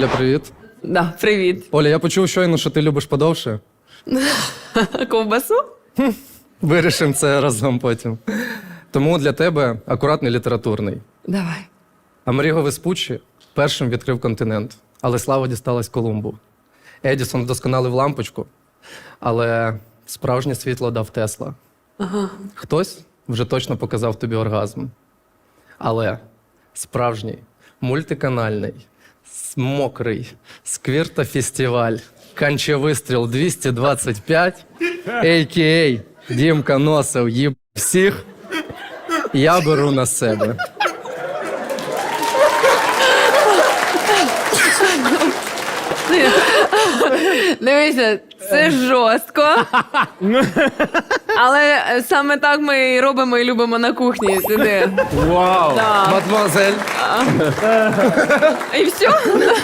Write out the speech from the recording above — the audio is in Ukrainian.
Оля, привіт. Да, привіт. Оля, я почув щойно, що ти любиш подовше. Ковбасу? Вирішимо це разом потім. Тому для тебе акуратний літературний. Давай. Америго Веспуччі першим відкрив континент, але слава дісталась Колумбу. Едісон вдосконалив лампочку, але справжнє світло дав Тесла. Ага. Хтось вже точно показав тобі оргазм. Але справжній, мультиканальний, с- мокрий, сквірта фестиваль, канче вистріл 225, а.к.а. Дімка Носов їб всіх. Я беру на себе. Дивися, ну, це жорстко. Але е, саме так ми і робимо і любимо на кухні. Сиди. Вау! Да. Мадмуазель. І все.